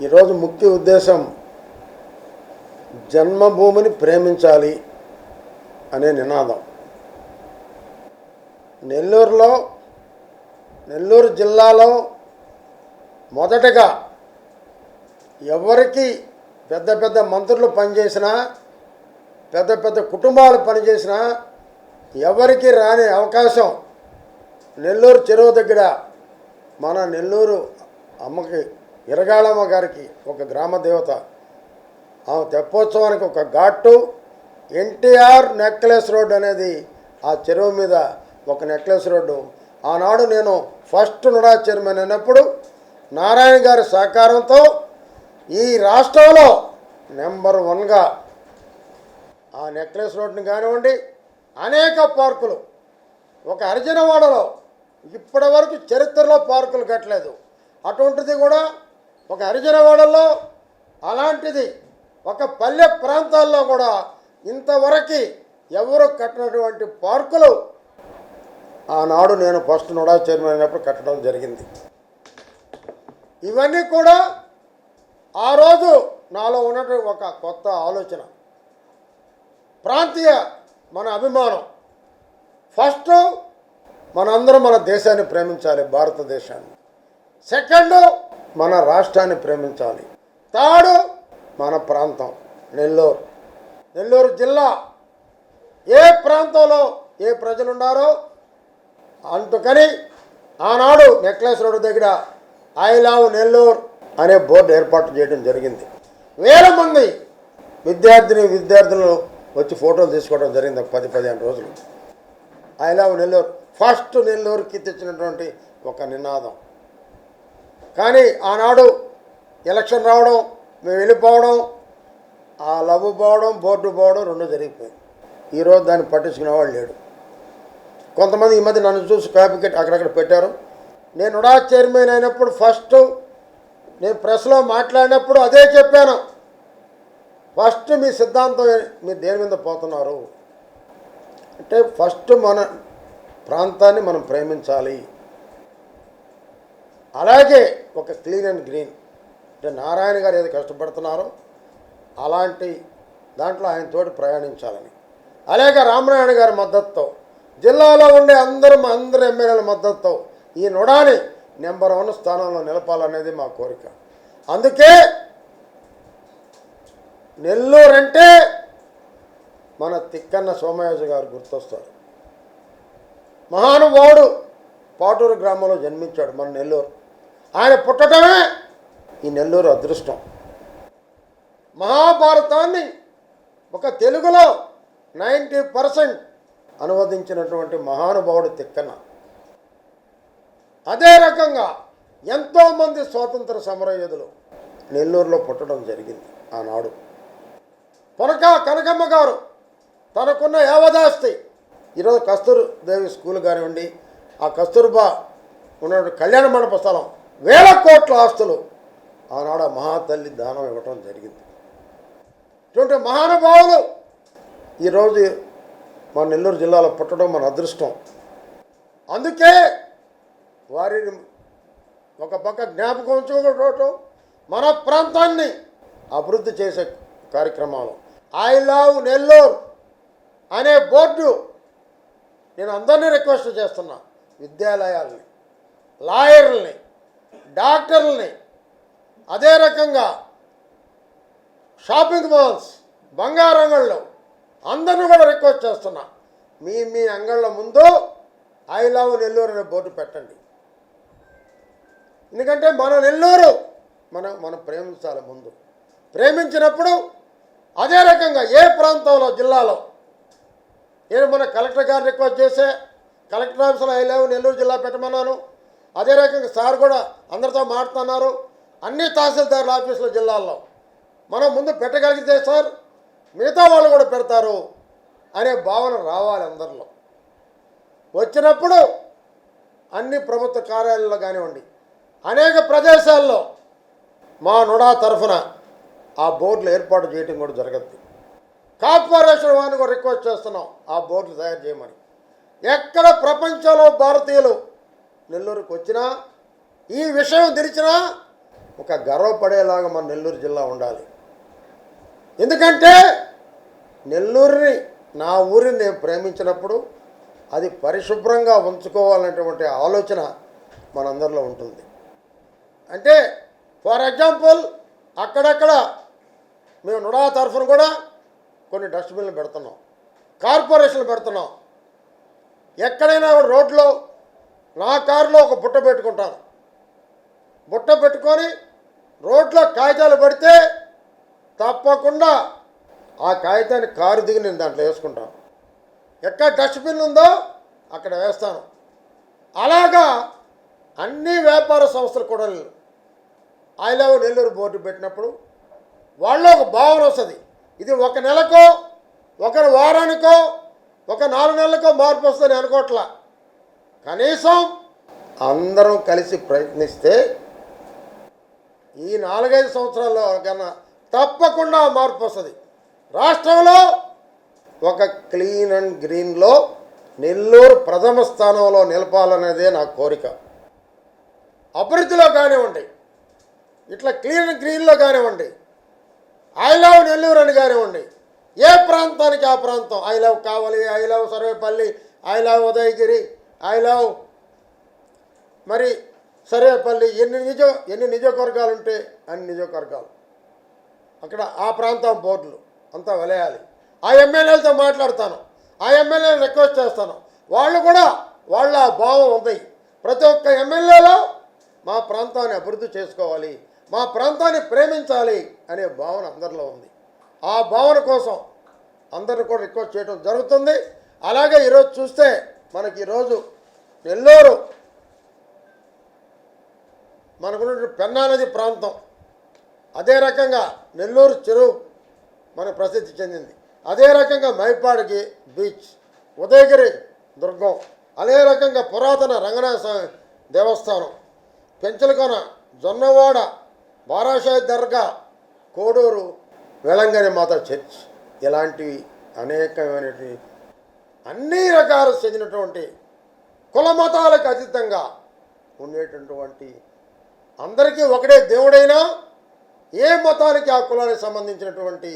ఈరోజు ముఖ్య ఉద్దేశం జన్మభూమిని ప్రేమించాలి అనే నినాదం. నెల్లూరులో నెల్లూరు జిల్లాలో మొదటగా ఎవరికి పెద్ద పెద్ద మంత్రులు పనిచేసినా పెద్ద పెద్ద కుటుంబాలు పనిచేసినా ఎవరికి రాని అవకాశం నెల్లూరు చెరువు దగ్గర మన నెల్లూరు అమ్మకి ఇరగాళమ్మ గారికి ఒక గ్రామ దేవత ఆమె తెప్పోత్సవానికి ఒక ఘాటు ఎన్టీఆర్ నెక్లెస్ రోడ్ అనేది ఆ చెరువు మీద ఒక నెక్లెస్ రోడ్డు. ఆనాడు నేను ఫస్ట్ నుడా చైర్మన్ అయినప్పుడు నారాయణ గారి సహకారంతో ఈ రాష్ట్రంలో నెంబర్ వన్గా ఆ నెక్లెస్ రోడ్ని కానివ్వండి అనేక పార్కులు. ఒక హరిజనవాడలో ఇప్పటి వరకు చరిత్రలో పార్కులు కట్టలేదు. అటువంటిది కూడా ఒక హరిజనవాడల్లో అలాంటిది ఒక పల్లె ప్రాంతాల్లో కూడా ఇంతవరకు ఎవరు కట్టినటువంటి పార్కులు ఆనాడు నేను ఫస్ట్ నోడా చైర్మన్ అయినప్పుడు కట్టడం జరిగింది. ఇవన్నీ కూడా ఆ రోజు నాలో ఉన్నటువంటి ఒక కొత్త ఆలోచన. ప్రాంతీయ మన అభిమానం. ఫస్ట్ మనందరం మన దేశాన్ని ప్రేమించాలి భారతదేశాన్ని. సెకండ్ మన రాష్ట్రాన్ని ప్రేమించాలి. తాడు మన ప్రాంతం నెల్లూరు. నెల్లూరు జిల్లా ఏ ప్రాంతంలో ఏ ప్రజలు ఉన్నారో అందుకని ఆనాడు నెక్లెస్ రోడ్డు దగ్గర ఐ లవ్ నెల్లూరు అనే బోర్డు ఏర్పాటు చేయడం జరిగింది. వేల మంది విద్యార్థిని విద్యార్థులు వచ్చి ఫోటోలు తీసుకోవడం జరిగింది ఒక పది పదిహేను రోజులు. ఐ లవ్ నెల్లూరు ఫస్ట్ నెల్లూరుకి తెచ్చినటువంటి ఒక నినాదం. కానీ ఆనాడు ఎలక్షన్ రావడం మేము వెళ్ళిపోవడం ఆ లవ్ పోవడం బోర్డు పోవడం రెండు జరిగిపోయింది. ఈరోజు దాన్ని పట్టించుకునేవాడు లేడు. కొంతమంది ఈ మధ్య నన్ను చూసి కాపీకెట్ అక్కడక్కడ పెట్టారు. నేను ఉడా చైర్మన్ అయినప్పుడు ఫస్ట్ నేను ప్రెస్లో మాట్లాడినప్పుడు అదే చెప్పాను. ఫస్ట్ మీ సిద్ధాంతం మీరు దేని మీద పోతున్నారు? అంటే ఫస్ట్ మన ప్రాంతాన్ని మనం ప్రేమించాలి. అలాగే ఒక క్లీన్ అండ్ గ్రీన్. అంటే నారాయణ గారు ఏది కష్టపడుతున్నారో అలాంటి దాంట్లో ఆయన తోటి ప్రయాణించాలని. అలాగే రామనారాయణ గారి మద్దతుతో జిల్లాలో ఉండే అందరూ అందరు ఎమ్మెల్యేల మద్దతుతో ఈ నుడాని నెంబర్ వన్ స్థానంలో నిలపాలనేది మా కోరిక. అందుకే నెల్లూరు అంటే మన తిక్కన్న సోమయాజు గారు గుర్తొస్తారు. మహానుభావుడు పాటూరు గ్రామంలో జన్మించాడు మన నెల్లూరు. ఆయన పుట్టడమే ఈ నెల్లూరు అదృష్టం. మహాభారతాన్ని ఒక తెలుగులో నైంటీ పర్సెంట్ అనువదించినటువంటి మహానుభావుడు తిక్కన్న. అదే రకంగా ఎంతోమంది స్వాతంత్ర సమరయోధులు నెల్లూరులో పుట్టడం జరిగింది ఆనాడు. పొనక కనకమ్మ గారు తనకున్న యావదాస్తి ఈరోజు కస్తూర్ దేవి స్కూల్ కానివ్వండి ఆ కస్తూర్బా ఉన్న కళ్యాణ మండప స్థలం వేల కోట్ల ఆస్తులు. ఆనాడు మహాతల్లి దానం ఇవ్వటం జరిగింది. ఇటువంటి మహానుభావులు ఈరోజు మన నెల్లూరు జిల్లాలో పుట్టడం మన అదృష్టం. అందుకే వారిని ఒక పక్క జ్ఞాపకం చూడటం మన ప్రాంతాన్ని అభివృద్ధి చేసే కార్యక్రమాలు. ఐ లవ్ నెల్లూరు అనే బోర్డు నేను అందరినీ రిక్వెస్ట్ చేస్తున్నా. విద్యాలయాల్ని లాయర్లని డాక్టర్లని అదే రకంగా షాపింగ్ మాల్స్ బంగారు అంగళ్ళు అందరిని కూడా రిక్వెస్ట్ చేస్తున్నా. మీ మీ అంగళ్ళ ముందు ఐ లవ్ నెల్లూరు అనే బోర్డు పెట్టండి. ఎందుకంటే మన నెల్లూరు మనం మనం ప్రేమించాలి ముందు. ప్రేమించినప్పుడు అదే రకంగా ఏ ప్రాంతంలో జిల్లాలో నేను మన కలెక్టర్ గారు రిక్వెస్ట్ చేసే కలెక్టర్ ఆఫీసులో ఐ లవ్ నెల్లూరు జిల్లా పెట్టమన్నాను. అదే రకంగా సార్ కూడా అందరితో మాట్లాడుతున్నారు. అన్ని తహసీల్దారుల ఆఫీసులు జిల్లాల్లో. మనం ముందు పెట్టగలిగితే సార్ మిగతా వాళ్ళు కూడా పెడతారు అనే భావన రావాలి అందరిలో. వచ్చినప్పుడు అన్ని ప్రభుత్వ కార్యాలయాల్లో కానివ్వండి అనేక ప్రదేశాల్లో మా నుడా తరఫున ఆ బోర్డులు ఏర్పాటు చేయడం కూడా జరగద్ది కార్పొరేషన్ వారిని కూడా రిక్వెస్ట్ చేస్తున్నాం ఆ బోర్డులు తయారు చేయమని. ఎక్కడ ప్రపంచంలో భారతీయులు నెల్లూరుకు వచ్చినా ఈ విషయం తెరిచినా ఒక గర్వపడేలాగా మన నెల్లూరు జిల్లా ఉండాలి. ఎందుకంటే నెల్లూరుని నా ఊరిని నేను ప్రేమించినప్పుడు అది పరిశుభ్రంగా ఉంచుకోవాలనేటువంటి ఆలోచన మనందరిలో ఉంటుంది. అంటే ఫర్ ఎగ్జాంపుల్ అక్కడక్కడ మేము నుడా తరఫున కూడా కొన్ని డస్ట్బిన్లు పెడుతున్నాం కార్పొరేషన్లు పెడుతున్నాం. ఎక్కడైనా రోడ్లో నా కారులో ఒక బుట్ట పెట్టుకుంటాను. బుట్ట పెట్టుకొని రోడ్లో కాగితాలు పడితే తప్పకుండా ఆ కాగితాన్ని కారు దిగి నేను దాంట్లో వేసుకుంటాను. ఎక్కడ డస్ట్బిన్ ఉందో అక్కడ వేస్తాను. అలాగా అన్ని వ్యాపార సంస్థలు కూడా ఐ లవ్ నెల్లూరు బోర్డు పెట్టినప్పుడు వాళ్ళలో ఒక భావన వస్తుంది. ఇది ఒక నెలకో ఒక వారానికో ఒక నాలుగు నెలలకో మార్పు వస్తుందని అనుకోవట్లా. కనీసం అందరం కలిసి ప్రయత్నిస్తే ఈ నాలుగైదు సంవత్సరాల్లో కన్నా తప్పకుండా మార్పు వస్తుంది. రాష్ట్రంలో ఒక క్లీన్ అండ్ గ్రీన్లో నెల్లూరు ప్రథమ స్థానంలో నిలపాలనేదే నా కోరిక. అభివృద్ధిలో కానివ్వండి ఇట్లా క్లీన్ అండ్ గ్రీన్లో కానివ్వండి ఐ లవ్ నెల్లూరు అని కానివ్వండి ఏ ప్రాంతానికి ఆ ప్రాంతం? I love Kavali I love Sarvepalli I love Udayagiri I love. మరి సరేపల్లి ఎన్ని నిజ ఎన్ని నియోజకవర్గాలు ఉంటే అన్ని నియోజకవర్గాలు అక్కడ ఆ ప్రాంతం బోర్డులు అంతా వెలయాలి. ఆ ఎమ్మెల్యేలతో మాట్లాడతాను. ఆ ఎమ్మెల్యేని రిక్వెస్ట్ చేస్తాను. వాళ్ళు కూడా వాళ్ళ భావం ఉంది. ప్రతి ఒక్క ఎమ్మెల్యేలో మా ప్రాంతాన్ని అభివృద్ధి చేసుకోవాలి. మా ప్రాంతాన్ని ప్రేమించాలి అనే భావన అందరిలో ఉంది. ఆ భావన కోసం అందరిని కూడా రిక్వెస్ట్ చేయడం జరుగుతుంది. అలాగే ఈరోజు చూస్తే మనకి ఈరోజు నెల్లూరు మనకున్న పెన్నా నది ప్రాంతం. అదే రకంగా నెల్లూరు చెరువు మన ప్రసిద్ధి చెందింది. అదే రకంగా మైపాడికి బీచ్ ఉదయగిరి దుర్గం అదే రకంగా పురాతన రంగనాథ స్వామి దేవస్థానం పెంచలకొన జొన్నవాడ బారాషాయి దర్గా కోడూరు వెలంగని మాత చర్చ్. ఇలాంటివి అనేకమైనటువంటి అన్ని రకాలు చెందినటువంటి కుల మతాలకు అతీతంగా ఉండేటటువంటి అందరికీ ఒకటే దేవుడైనా ఏ మతానికి ఆ కులానికి సంబంధించినటువంటి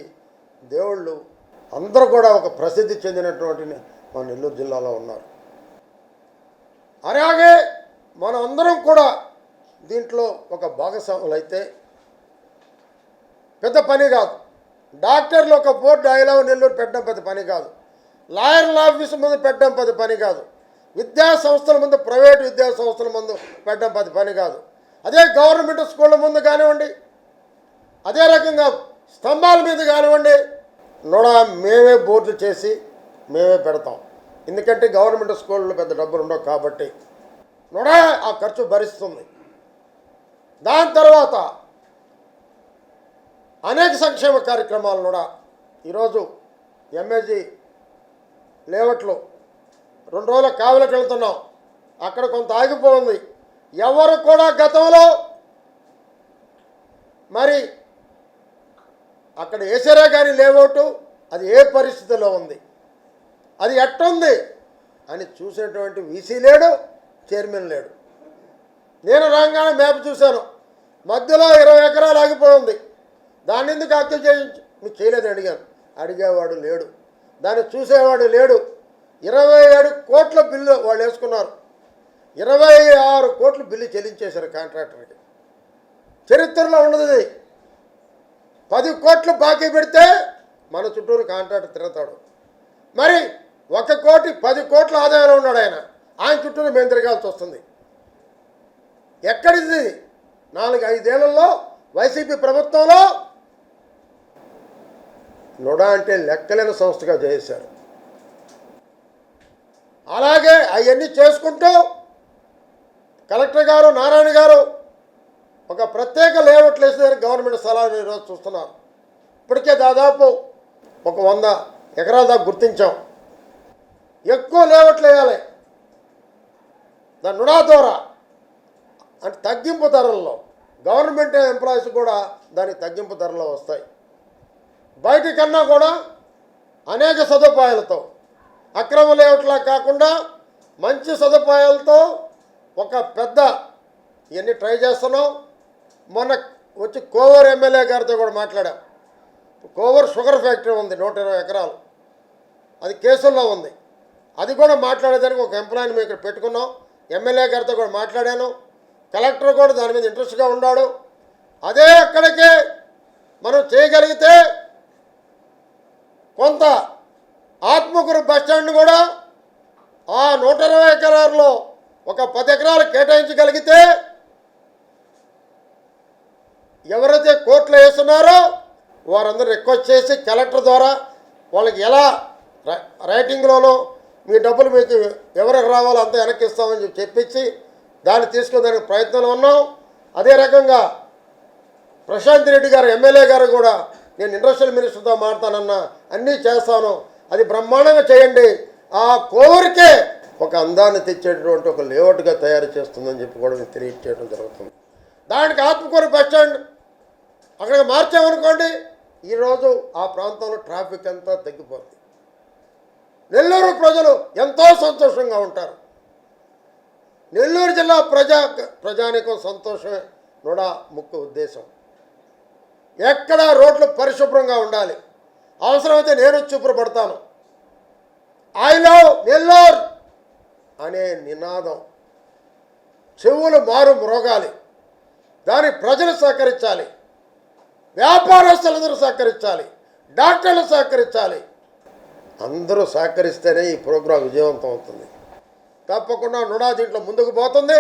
దేవుళ్ళు అందరూ కూడా ఒక ప్రసిద్ధి చెందినటువంటి మన నెల్లూరు జిల్లాలో ఉన్నారు. అలాగే మనం అందరం కూడా దీంట్లో ఒక భాగస్వాములు అయితే పెద్ద పని కాదు. డాక్టర్లు ఒక బోర్డు ఐలవ్ నెల్లూరు పెట్టడం పెద్ద పని కాదు. లాయర్ల ఆఫీసు ముందు పెట్టడం పది పని కాదు. విద్యా సంస్థల ముందు ప్రైవేట్ విద్యా సంస్థల ముందు పెట్టడం పది పని కాదు. అదే గవర్నమెంట్ స్కూళ్ళ ముందు కానివ్వండి అదే రకంగా స్తంభాల మీద కానివ్వండి నోడా మేమే బోర్డులు చేసి మేమే పెడతాం. ఎందుకంటే గవర్నమెంట్ స్కూళ్ళలో పెద్ద డబ్బులు ఉండవు కాబట్టి నోడా ఆ ఖర్చు భరిస్తుంది. దాని తర్వాత అనేక సంక్షేమ కార్యక్రమాలు కూడా ఈరోజు ఎంఏజీ లేవట్లు. రెండు రోజుల కావలికి వెళ్తున్నాం. అక్కడ కొంత ఆగిపోయింది ఎవరు కూడా గతంలో మరి అక్కడ వేసారా కానీ లేవోటు అది ఏ పరిస్థితిలో ఉంది? అది ఎట్టుంది? అని చూసేటువంటి వీసీ లేడు చైర్మన్ లేడు. నేను రాగానే మ్యాప్ చూశాను. మధ్యలో ఇరవై ఎకరాలు ఆగిపోయింది. దాన్ని ఎందుకు అర్థం చేయించు? మీకు చేయలేదని అడిగాను. అడిగేవాడు లేడు. దాన్ని చూసేవాడు లేడు. ఇరవై ఏడు కోట్ల బిల్లు వాళ్ళు వేసుకున్నారు. ఇరవై ఆరు కోట్లు బిల్లు చెల్లించేశారు కాంట్రాక్టర్కి. చరిత్రలో ఉండదు ఇది. పది కోట్లు బాకీ పెడితే మన చుట్టూరు కాంట్రాక్టర్ తిరుగుతాడు. మరి ఒక కోటి పది కోట్ల ఆదాయంలో ఉన్నాడు ఆయన. ఆయన చుట్టూరు మేము తిరగాల్సి వస్తుంది. ఎక్కడిది నాలుగు ఐదేళ్ళలో వైసీపీ ప్రభుత్వంలో నుడా అంటే లెక్కలేని సంస్థగా చేశారు అలాగే అవన్నీ చేసుకుంటూ కలెక్టర్ గారు నారాయణ గారు ఒక ప్రత్యేక లేఅవుట్లు వేసేదానికి గవర్నమెంట్ స్థలాలు ఈరోజు చూస్తున్నారు. ఇప్పటికే దాదాపు ఒక వంద ఎకరాల దాకా గుర్తించాం. ఎక్కువ లేఅవుట్లు వేయాలి. దాని నుడా ద్వారా అంటే తగ్గింపు ధరల్లో గవర్నమెంట్ ఎంప్లాయీస్ కూడా దానికి తగ్గింపు ధరలో వస్తాయి. బయట కన్నా కూడా అనేక సదుపాయాలతో అక్రమ లేఅవుట్లా కాకుండా మంచి సదుపాయాలతో ఒక పెద్ద ఇవన్నీ ట్రై చేస్తున్నాం. మొన్న వచ్చి కోవూరు ఎమ్మెల్యే గారితో కూడా మాట్లాడాం. కోవర్ షుగర్ ఫ్యాక్టరీ ఉంది నూట ఇరవై ఎకరాలు. అది కేసుల్లో ఉంది. అది కూడా మాట్లాడేదానికి ఒక ఎంప్లాయీని మేము ఇక్కడ పెట్టుకున్నాం. ఎమ్మెల్యే గారితో కూడా మాట్లాడాను. కలెక్టర్ కూడా దాని మీద ఇంట్రెస్ట్గా ఉన్నాడు. అదే అక్కడికే మనం చేయగలిగితే కొంత ఆత్మకూరు బస్ స్టాండ్ కూడా ఆ నూట ఇరవై ఎకరాల్లో ఒక పది ఎకరాలు కేటాయించగలిగితే ఎవరైతే కోర్టులో వేస్తున్నారో వారందరూ రిక్వెస్ట్ చేసి కలెక్టర్ ద్వారా వాళ్ళకి ఎలా రై- రైటింగ్లోనో మీ డబ్బులు మీకు ఎవరికి రావాలో అంత వెనక్కి ఇస్తామని చెప్పి చెప్పించి దాన్ని తీసుకునేదానికి ప్రయత్నంలో ఉన్నాం. అదే రకంగా ప్రశాంత్ రెడ్డి గారు ఎమ్మెల్యే గారు కూడా నేను ఇండస్ట్రియల్ మినిస్టర్తో మాట్లాడతానన్నా అన్నీ చేస్తాను. అది బ్రహ్మాండంగా చేయండి. ఆ కోరికే ఒక అందాన్ని తెచ్చేటటువంటి ఒక లేఅవుట్గా తయారు చేస్తుందని చెప్పి కూడా మీకు తెలియచేయడం జరుగుతుంది. దానికి ఆత్మకూరు బస్ స్టాండ్ అక్కడికి మార్చామనుకోండి ఈరోజు ఆ ప్రాంతంలో ట్రాఫిక్ అంతా తగ్గిపోతుంది నెల్లూరు ప్రజలు ఎంతో సంతోషంగా ఉంటారు. నెల్లూరు జిల్లా ప్రజా ప్రజానికం సంతోషమే కూడా ముఖ్య ఉద్దేశం. ఎక్కడ రోడ్లు పరిశుభ్రంగా ఉండాలి. అవసరమైతే నేను శుభ్రపడతాను ఐ లవ్ నెల్లూర్ అనే నినాదం. చెవులు మారు మ్రోగాలి. దాని ప్రజలు సహకరించాలి. వ్యాపారస్తులందరూ సహకరించాలి. డాక్టర్లు సహకరించాలి. అందరూ సహకరిస్తేనే ఈ ప్రోగ్రాం విజయవంతం అవుతుంది. తప్పకుండా నుడా దీంట్లో ముందుకు పోతుంది.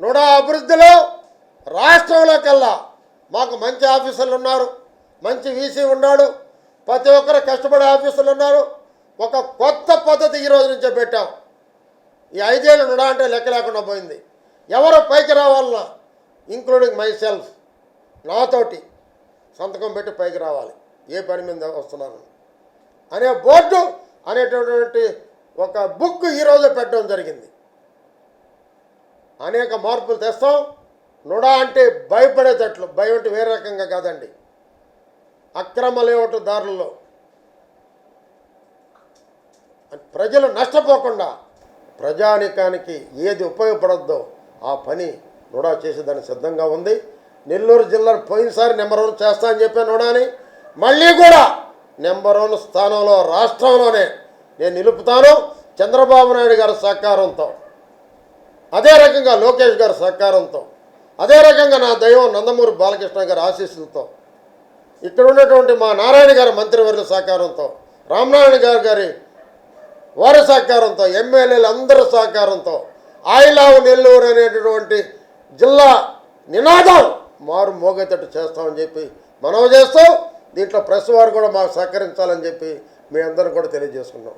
నుడా అభివృద్ధిలో రాష్ట్రంలో కల్లా మాకు మంచి ఆఫీసర్లు ఉన్నారు మంచి వీసీ ఉన్నాడు ప్రతి ఒక్కరు కష్టపడే ఆఫీసర్లు ఉన్నారు. ఒక కొత్త పద్ధతి ఈ రోజు నుంచే పెట్టాం. ఈ ఐదేళ్ళు నుడా అంటే లెక్క లేకుండా పోయింది. ఎవరు పైకి రావాలన్నా ఇంక్లూడింగ్ మై సెల్ఫ్ నాతోటి సంతకం పెట్టి పైకి రావాలి. ఏ పని మీద వస్తున్నాను అనే బోర్డు అనేటటువంటి ఒక బుక్ ఈరోజు పెట్టడం జరిగింది. అనేక మార్పులు తెస్తాం. నుడా అంటే భయపడేటట్లు భయం అంటే వేరే రకంగా కాదండి. అక్రమ లేఅవుట్ దారుల్లో. ప్రజలు నష్టపోకుండా ప్రజానికానికి ఏది ఉపయోగపడద్దో ఆ పని నుడా చేసేదానికి సిద్ధంగా ఉంది. నెల్లూరు జిల్లా పోయినసారి నెంబర్ వన్ చేస్తా అని చెప్పాను నుడాని. మళ్ళీ కూడా నెంబర్ వన్ స్థానంలో రాష్ట్రంలోనే నేను నిలుపుతాను. చంద్రబాబు నాయుడు గారి సహకారంతో అదే రకంగా లోకేష్ గారి సహకారంతో అదే రకంగా నా దైవం నందమూరి బాలకృష్ణ గారి ఆశీస్సులతో ఇక్కడ ఉన్నటువంటి మా నారాయణ గారి మంత్రివర్గ సహకారంతో రామనారాయణ గారి గారి వారి సహకారంతో ఎమ్మెల్యేలు అందరి సహకారంతో ఆయిలావు నెల్లూరు అనేటటువంటి జిల్లా నినాదం మారు మోగేటట్టు చేస్తామని చెప్పి మనం చేస్తూ దీంట్లో ప్రెస్ వారు కూడా మాకు సహకరించాలని చెప్పి మీ అందరూ కూడా తెలియజేసుకున్నాం.